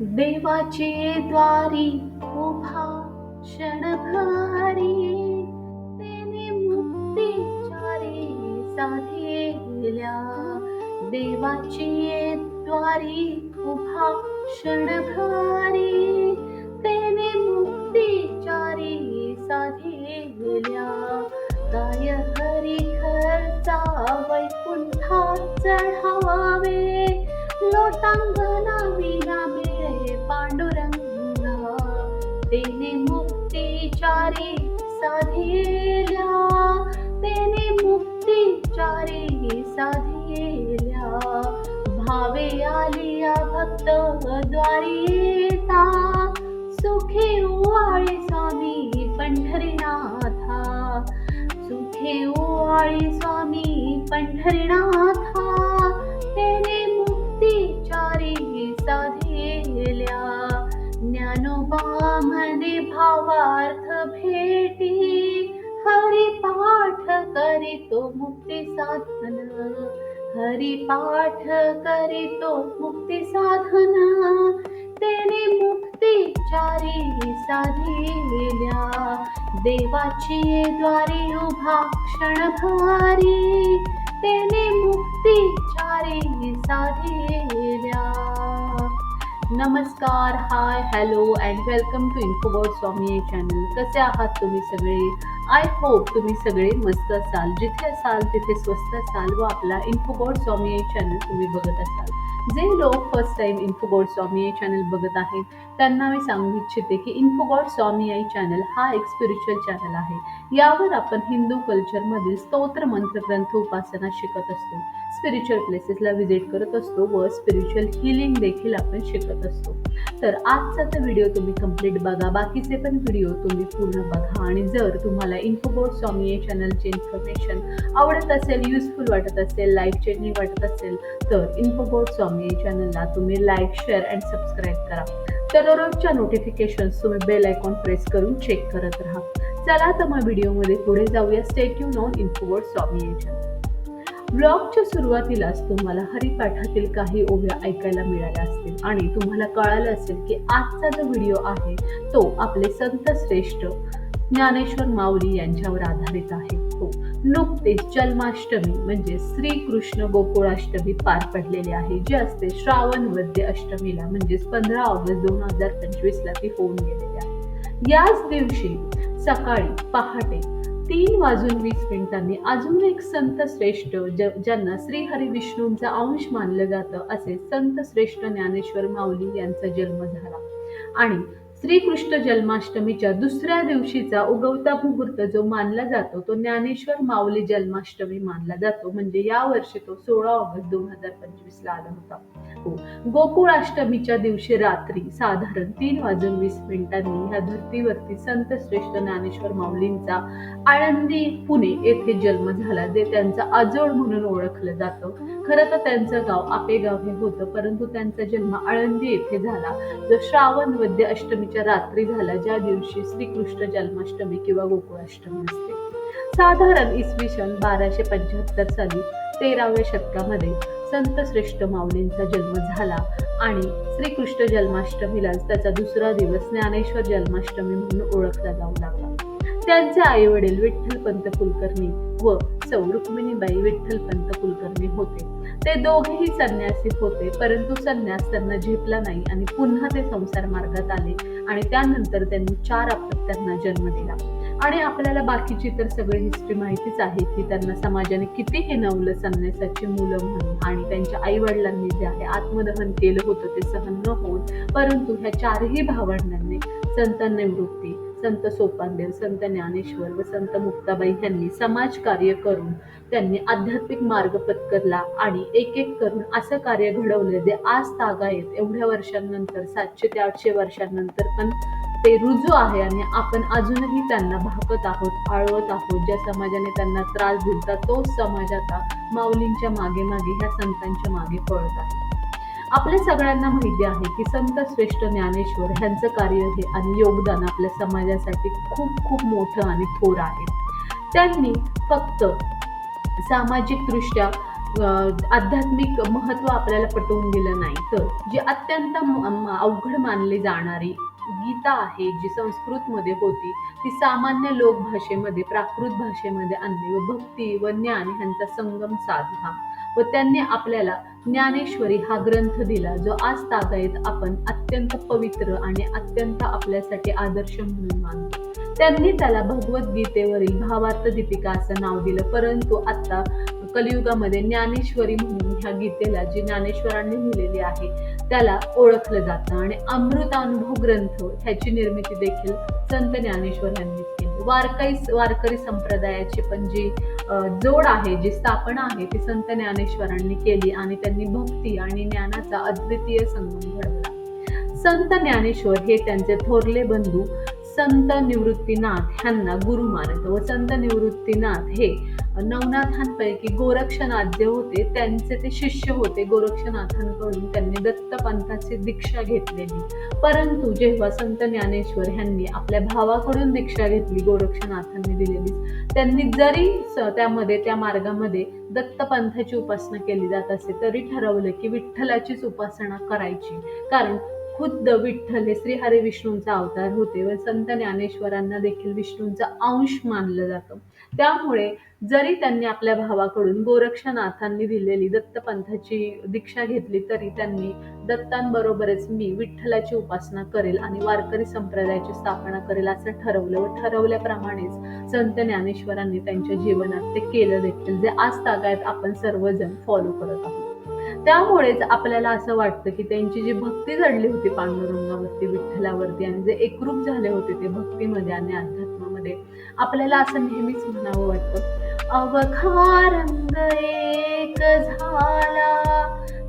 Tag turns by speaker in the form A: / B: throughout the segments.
A: देवाचे द्वारी उभा क्षणभारी. तेने मुक्तीचारी साधेल्या देवाची द्वारी उभा क्षणभारी. तेने मुक्तीचारी साधेल्या काय हरी घरचा वैकुंठा चढावे. लोटांगना तेने मुक्तीचारी साधिल्या तेने मुक्तीचारी साधिल्या भावे आलिया भक्त द्वारिता। सुखे उवाळे स्वामी पंढरीनाथा। सुखे ओवाळी स्वामी पंढरीनाथ। मुक्ती साधन हरिपाठ करीतो मुक्ती साधना. तेने मुक्तीचारी साधेल्या. देवाची द्वारी उभा क्षणभारी तेने मुक्तीचारी साधेल्या. नमस्कार hi hello and welcome to Infobot Swami channel कसे आहात तुम्ही सगळे? आय होप तुम्ही सगळे मस्त असाल. जिथे असाल तिथे स्वस्त असाल व आपला इन्फोबॉट स्वामी चॅनल तुम्ही बघत असाल. जे लोक first time Infobot Swami channel बघत आहेत त्यांना मी सांगू इच्छिते की इन्फोबॉट स्वामी आई चॅनल हा एक स्पिरिच्युअल चॅनल आहे. यावर आपण हिंदू कल्चरमधील स्तोत्र मंत्र ग्रंथ उपासना शिकत असतो. स्पिरिच्युअल प्लेसेसला व्हिजिट करत असतो व स्पिरिच्युअल हिलिंग देखील आपण शिकत असतो. तर आजचा तर व्हिडिओ तुम्ही कंप्लीट बघा. बाकीचे पण व्हिडिओ तुम्ही पूर्ण बघा. आणि जर तुम्हाला इन्फोबोट स्वामी या चॅनलचे इन्फॉर्मेशन आवडत असेल युजफुल वाटत असेल लाईफ चेंजिंग वाटत असेल तर इन्फोबोट स्वामी या चॅनलला तुम्ही लाईक शेअर अँड सबस्क्राईब करा. तर नोटिफिकेशन तुम्ही बेल आयकॉन प्रेस करून चेक करत राहा. चला तर मग व्हिडिओमध्ये पुढे जाऊया. स्टेट यू नॉन इन्फोबोट स्वामी या चॅनल ब्लॉगच्या सुरुवातीलाच तुम्हाला हरिपाठातील काही ओव्या ऐकायला मिळाल्या असतील. आणि तुम्हाला कळालं असेल की आजचा जो व्हिडिओ आहे तो आपले संत श्रेष्ठ ज्ञानेश्वर माऊली यांच्यावर आधारित आहे. हो. नुकतेच जन्माष्टमी म्हणजे श्रीकृष्ण गोकुळाष्टमी पार पडलेली आहे. जी असते श्रावण वद्य अष्टमीला म्हणजेच पंधरा ऑगस्ट दोन हजार पंचवीसला ती होऊन गेलेली आहे. याच दिवशी सकाळी पहाटे तीन वाजून वीस मिनिटांनी अजून एक संत श्रेष्ठ ज ज्यांना श्री हरी विष्णूंचा अंश मानलं जातं असे संत श्रेष्ठ ज्ञानेश्वर माऊली यांचा जन्म झाला. आणि श्रीकृष्ण जन्माष्टमीच्या दुसऱ्या दिवशीचा उगवता मुहूर्त जो मानला जातो तो ज्ञानेश्वर माऊली जन्माष्टमी मानला जातो. म्हणजे या वर्षी तो सोळा ऑगस्ट दोन हजार पंचवीस ला आला होता. हो. गोकुळाष्टमीच्या दिवशी रात्री साधारण तीन वाजून वीस मिनिटांनी ह्या धर्तीवरती संत श्रेष्ठ ज्ञानेश्वर माऊलींचा आळंदी पुणे येथे जन्म झाला जे त्यांचा आजोळ म्हणून ओळखलं जातं. खरं तर त्यांचं गाव आपेगाव हे होतं परंतु त्यांचा जन्म आळंदी येथे झाला. जो श्रावण वद्य अष्टमीच्या रात्री झाला ज्या दिवशी श्रीकृष्ण जन्माष्टमी किंवा गोकुळाष्टमी असते. साधारण इसवी सन बाराशे पंच्याहत्तर साली तेराव्या शतकामध्ये संत श्रेष्ठ माऊलींचा जन्म झाला आणि श्रीकृष्ण जन्माष्टमीलाच त्याचा दुसरा दिवस ज्ञानेश्वर जन्माष्टमी म्हणून ओळखला जाऊ लागला. त्यांचे आई वडील विठ्ठल पंत कुलकर्णी व सौ रुक्मिणीबाई विठ्ठल पंत कुलकर्णी होते. ते दोघेही संन्यासी होते परंतु संन्यास त्यांना झेपला नाही आणि पुन्हा ते संसार मार्गात आले आणि त्यानंतर त्यांनी चार अपत्यांना जन्म दिला. आणि आपल्याला बाकीची तर सगळी हिस्ट्री माहितीच आहे की त्यांना समाजाने किती हिनवलं संन्यासाची मुलं म्हणून आणि त्यांच्या आई वडिलांनी जे आहे आत्मदहन केलं होतं ते सहन न होऊन परंतु ह्या चारही भावंडांनी संत निवृत्ती संत सोपानदेव संत ज्ञानेश्वर व संत मुक्ताबाई यांनी समाज कार्य करून त्यांनी आध्यात्मिक मार्ग पत्करला आणि एक एक करून असं कार्य घडवलं जे आज तागायत एवढ्या वर्षांनंतर सातशे ते आठशे वर्षांनंतर पण ते रुजू आहे आणि आपण अजूनही त्यांना भाकत आहोत आळवत आहोत. ज्या समाजाने त्यांना त्रास दिला तोच समाज आता माऊलींच्या मागे मागे ह्या संतांच्या मागे पळत आहे. आपल्या सगळ्यांना माहिती आहे की संत श्रेष्ठ ज्ञानेश्वर ह्यांचं कार्य हे आणि योगदान आपल्या समाजासाठी खूप खूप मोठं आणि थोर आहे. त्यांनी फक्त सामाजिकदृष्ट्या आध्यात्मिक महत्त्व आपल्याला पटवून दिलं नाही तर जी अत्यंत अवघड मानली जाणारी गीता आहे जी संस्कृतमध्ये होती ती सामान्य लोक भाषेमध्ये प्राकृत भाषेमध्ये आणली व भक्ती व ज्ञान ह्यांचा संगम साधला. व त्यांनी आपल्याला ज्ञानेश्वरी हा ग्रंथ दिला जो आज तागायत आपण अत्यंत पवित्र आणि अत्यंत आपल्यासाठी आदर्श म्हणून मानतो. त्यांनी त्याला भगवद्गीतेवरील भावार्थ दीपिका असं नाव दिलं परंतु आता कलियुगामध्ये ज्ञानेश्वरी म्हणून ह्या गीतेला जी ज्ञानेश्वरांनी लिहिलेली आहे त्याला ओळखलं जातं. आणि अमृतानुभव ग्रंथ ह्याची निर्मिती देखील संत ज्ञानेश्वर यांनी वारकरी वारकरी संप्रदायाची पण जी जोड आहे जी स्थापना आहे ती संत ज्ञानेश्वरांनी केली आणि त्यांनी भक्ती आणि ज्ञानाचा अद्वितीय संगम घडवला. संत ज्ञानेश्वर हे त्यांचे थोरले बंधू संत निवृत्तीनाथ ह्यांना गुरु मानत व संत निवृत्तीनाथ हे नवनाथांपैकी गोरक्षनाथ जे होते त्यांचे ते शिष्य होते गोरक्षनाथांकडून त्यांनी दत्तपंथाची दीक्षा घेतलेली. परंतु जेव्हा संत ज्ञानेश्वर ह्यांनी आपल्या भावाकडून दीक्षा घेतली गोरक्षनाथांनी दिलेली त्यांनी जरी त्यामध्ये त्या मार्गामध्ये दत्तपंथाची उपासना केली जात असे तरी ठरवलं की विठ्ठलाचीच उपासना करायची. कारण खुद्द विठ्ठल हे श्रीहरी विष्णूंचा अवतार होते व संत ज्ञानेश्वरांना देखील विष्णूंचा अंश मानलं जातं. त्यामुळे जरी त्यांनी आपल्या भावाकडून गोरक्षनाथांनी दिलेली दत्तपंथाची दीक्षा घेतली तरी त्यांनी दत्तांबरोबरच मी विठ्ठलाची उपासना करेल आणि वारकरी संप्रदायाची स्थापना करेल असं ठरवलं व ठरवल्याप्रमाणेच संत ज्ञानेश्वरांनी त्यांच्या जीवनात ते केलं देखील जे आज तागायत आपण सर्वजण फॉलो करत आहोत. त्यामुळेच आपल्याला असं वाटतं की त्यांची जी भक्ती जडली होती पांडुरंगावरती विठ्ठलावरती आणि जे एकरूप झाले होते ते भक्तीमध्ये आणि होते. आपल्याला असं नेहमीच म्हणावं वाटतं अवघा रंग एक झाला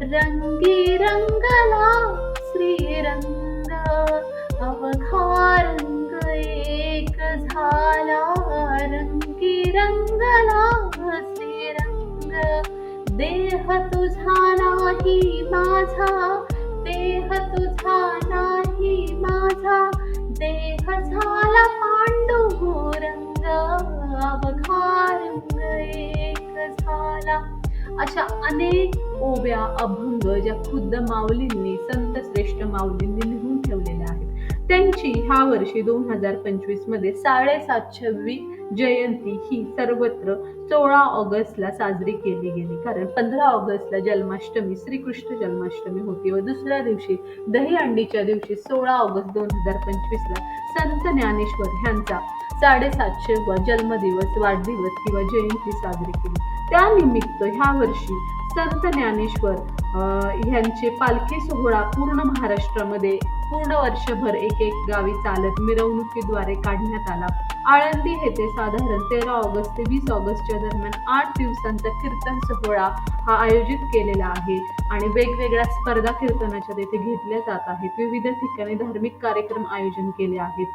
A: रंगी रंगला श्रीरंग अवघा रंग एक झाला रंगी रंगला श्रीरंग. देह तुझा नाही माझा देह तुझा नाही अशा अनेक ओव्या अभंग ज्या खुद्द माऊलींनी संत श्रेष्ठ माऊलींनी लिहून ठेवलेल्या आहेत. त्यांची ह्या वर्षी दोन हजार पंचवीसमध्ये साडेसातशेवी जयंती ही सर्वत्र सोळा ऑगस्टला साजरी केली गेली. कारण पंधरा ऑगस्टला जन्माष्टमी श्रीकृष्ण जन्माष्टमी होती व दुसऱ्या दिवशी दहीहंडीच्या दिवशी सोळा ऑगस्ट दोन हजार पंचवीसला संत ज्ञानेश्वर ह्यांचा साडेसातशे जन्मदिवस वाढदिवस किंवा जयंती साजरी केली. त्यानिमित्त ह्या वर्षी संत ज्ञानेश्वर ह्यांचे पालखी सोहळा पूर्ण महाराष्ट्रामध्ये पूर्ण वर्षभर एक एक गावी चालत मिरवणुकीद्वारे काढण्यात आला. आळंदी येथे साधारण तेरा ऑगस्ट ते वीस ऑगस्टच्या दरम्यान आठ दिवसांचा कीर्तन सोहळा हा आयोजित केलेला आहे आणि वेगवेगळ्या स्पर्धा कीर्तनाच्या तेथे घेतल्या जात आहेत. विविध ठिकाणी धार्मिक कार्यक्रम आयोजन केले आहेत.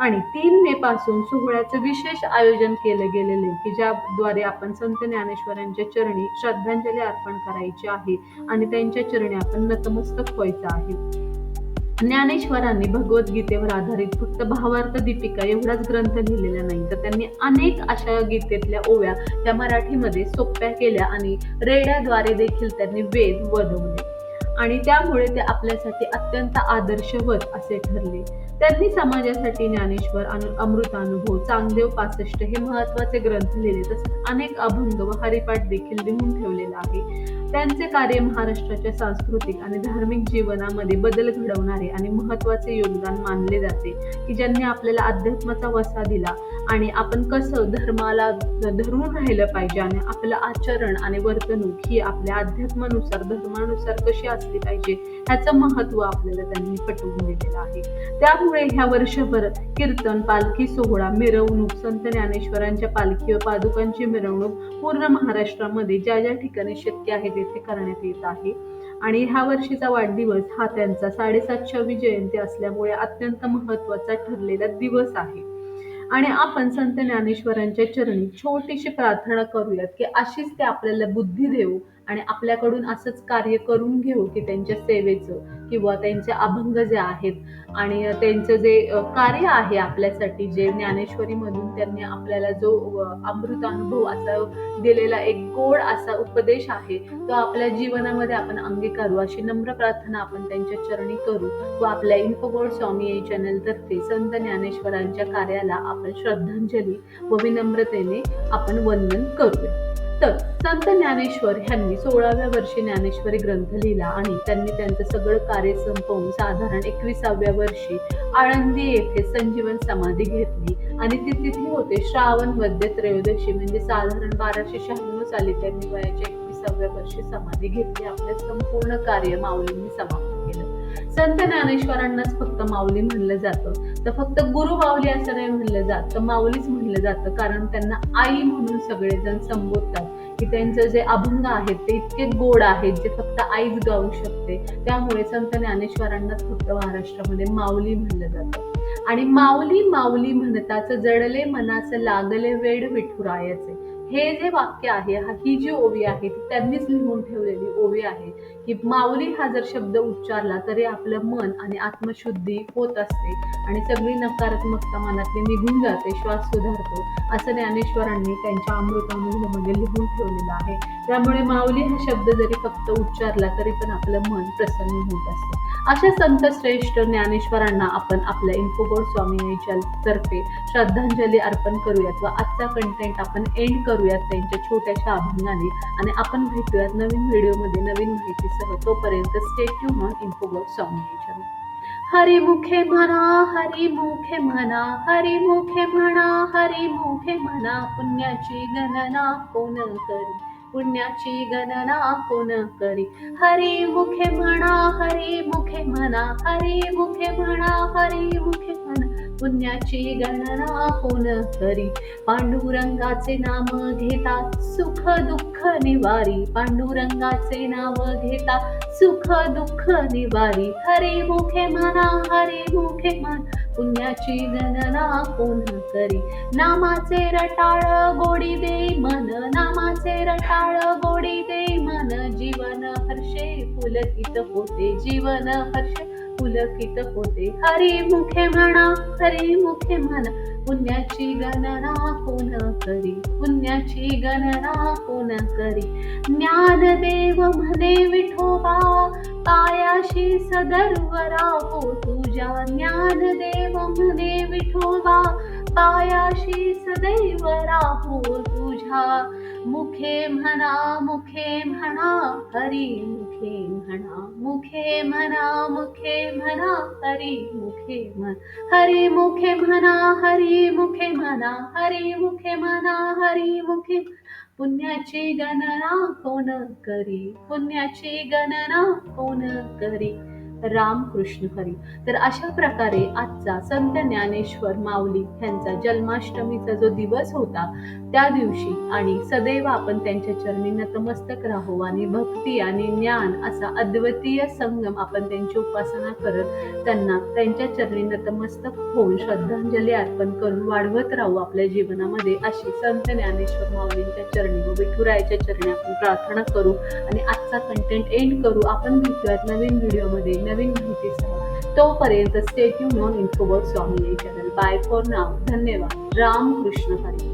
A: आणि तीन मे पासून सोहळ्याचं विशेष आयोजन केलं गेलेले की ज्याद्वारे आपण संत ज्ञानेश्वरांच्या चरणी श्रद्धांजली अर्पण करायची आहे आणि त्यांच्या चरणी आपण नतमस्तक व्हायचं आहे. ज्ञानेश्वरांनी भगवद्गीतेवर आधारित फक्त भावार्थ दीपिका एवढाच ग्रंथ लिहिलेला नाही तर त्यांनी अनेक अशा गीतेतल्या ओव्या त्या मराठीमध्ये सोप्या केल्या आणि रेड्याद्वारे देखील त्यांनी वेद वधवले आणि त्यामुळे ते आपल्यासाठी अत्यंत आदर्शवत असे ठरले. त्यांनी समाजासाठी ज्ञानेश्वर अनु अमृतानुभव चांगदेव पासष्ट हे महत्त्वाचे ग्रंथ लिहिले तसेच अनेक अभंग व हरिपाठ देखील लिहून ठेवलेला आहे. त्यांचे कार्य महाराष्ट्राच्या सांस्कृतिक आणि धार्मिक जीवनामध्ये बदल घडवणारे आणि महत्त्वाचे योगदान मानले जाते की ज्यांनी आपल्याला अध्यात्माचा वसा दिला. आणि आपण कसं धर्माला धरून राहिलं पाहिजे आणि आपलं आचरण आणि वर्तणूक ही आपल्या अध्यात्मानुसार धर्मानुसार कशी असली पाहिजे ह्याचं महत्त्व आपल्याला त्यांनी पटवून दिलेलं आहे. त्यामुळे ह्या वर्षभर कीर्तन पालखी सोहळा मिरवणूक संत ज्ञानेश्वरांच्या पालखी व पादुकांची मिरवणूक पूर्ण महाराष्ट्रामध्ये ज्या ज्या ठिकाणी शक्य आहे तेथे करण्यात येत आहे. आणि ह्या वर्षीचा वाढदिवस हा त्यांचा साडेसातशेवी जयंती असल्यामुळे अत्यंत महत्त्वाचा ठरलेला दिवस आहे. आणि आपण संत ज्ञानेश्वरांच्या चरणी छोटीशी प्रार्थना करूयात की अशीच ते आपल्याला बुद्धी देऊ आणि आपल्याकडून असंच कार्य करून घेऊ की त्यांच्या सेवेचं किंवा त्यांचे अभंग जे आहेत आणि त्यांचं जे कार्य आहे आपल्यासाठी जे ज्ञानेश्वरीमधून त्यांनी आपल्याला जो अमृत अनुभव असा दिलेला एक गोड असा उपदेश आहे तो आपल्या जीवनामध्ये आपण अंगीकारू. अशी नम्र प्रार्थना आपण त्यांच्या चरणी करू व आपल्या इन्फोगोड स्वामी या चॅनलतर्फे संत ज्ञानेश्वरांच्या कार्याला आपण श्रद्धांजली व विनम्रतेने आपण वंदन करूया. तर संत ज्ञानेश्वर यांनी सोळाव्या वर्षी ज्ञानेश्वरी ग्रंथ लिहिला आणि त्यांनी त्यांचं सगळं कार्य संपवून साधारण एकविसाव्या वर्षी आळंदी येथे संजीवन समाधी घेतली. आणि ती तिथे होते. श्रावण मध्य त्रयोदशी म्हणजे साधारण बाराशे शहाण्णव साली त्यांनी वयाच्या एकविसाव्या वर्षी समाधी घेतली. आपलं संपूर्ण कार्य माऊलींनी समाप्त केलं. संत ज्ञानेश्वरांनाच फक्त माऊली म्हणलं जातं. तर फक्त गुरु माऊली असं नाही म्हणलं जात तर माऊलीच म्हणलं जातं. कारण त्यांना आई म्हणून सगळेजण संबोधतात. की त्यांचं जे अभंग आहेत ते इतके गोड आहेत जे फक्त आईच गाऊ शकते. त्यामुळे संत ज्ञानेश्वरांनाच फक्त महाराष्ट्रामध्ये माऊली म्हणलं जातं. आणि माऊली माऊली म्हणताच जडले मनाचं लागले वेड विठुरायाचे. हे जे वाक्य आहे हा ही जी ओवी आहे ती त्यांनीच लिहून ठेवलेली ओवी आहे की माऊली हा जर शब्द उच्चारला तरी आपलं मन आणि आत्मशुद्धी होत असते आणि सगळी नकारात्मकता मनातली निघून जाते श्वास सुधारतो असं ज्ञानेश्वरांनी त्यांच्या अमृतामध्ये लिहून ठेवलेलं आहे. त्यामुळे माऊली हा शब्द जरी फक्त उच्चारला तरी पण आपलं मन प्रसन्न होत असते. अशा संत श्रेष्ठ ज्ञानेश्वरांना आपण आपल्या इन्फोबोर्ड स्वामी तर्फे श्रद्धांजली अर्पण करूयात व आजचा कंटेंट आपण एंड करू करूयात त्यांच्या छोट्याशा अभंगाने आणि आपण भेटूयात नवीन व्हिडिओमध्ये नवीन माहितीसह. तोपर्यंत stay tuned on Infobot Swami याच्या हरी मुखे म्हणा हरी मुखे म्हणा हरी मुखे म्हणा हरी मुखे म्हणा पुण्याची गणना कोण करी? पुण्याची गणना कोण करी? हरी मुखे म्हणा हरी मुखे म्हणा हरी मुखे म्हणा हरी मुखे म्हणा. पुण्याची गणना कोण करी पांडुरंगाचे नाम घेता सुख दुःख निवारी. पांडुरंगाचे नाव घेता सुख दुःख निवारी. हरे मुखे म्हणा हरे मुखे म्हणा पुण्याची गणना कोण करी नामाचे रटाळ गोडी दे मन. नामाचे रटाळ गोडी दे मन. जीवन हर्षे फुलकित होते. जीवन हर्षे पुलकित होते. हरी मुखे म्हणा, हरी मुखे म्हणा, पुण्याची गणना कोण करी? पुण्याची गणना कोण करी? ज्ञानदेव म्हणे, विठोबा, पायाशी सदर्व राहो तुझ्या. ज्ञानदेव म्हणे, विठोबा, पायाशी सदैव राहो तुझ्या. मुखे म्हणा मुखे म्हणा, हरी मुखे म्हणा मुखे म्हणा मुखे म्हणा हरी मुखे म्हण हरी मुखे म्हणा हरी मुखे म्हणा हरी मुखे म्हणा हरी मुखे पुण्याची गणना कोण करी? पुण्याची गणना कोण करी? रामकृष्ण हरी. तर अशा प्रकारे आजचा संत ज्ञानेश्वर माऊली यांचा जन्माष्टमीचा जो दिवस होता त्या दिवशी आणि सदैव आपण त्यांच्या चरणी नतमस्तक राहू आणि भक्ती आणि ज्ञान असा अद्वितीय संगम आपण त्यांची उपासना करत त्यांना त्यांच्या चरणी नतमस्तक होऊन श्रद्धांजली अर्पण करून वाढवत राहू आपल्या जीवनामध्ये अशी संत ज्ञानेश्वर माऊलींच्या चरणी व विठुरायाच्या चरणी आपण प्रार्थना करू आणि आजचा कंटेंट एंड करू. आपण भेटूयात नवीन व्हिडिओमध्ये. नवीन माहितीसह तोपर्यंत stay tuned on Swami channel bye for now धन्यवाद. राम कृष्ण हरी.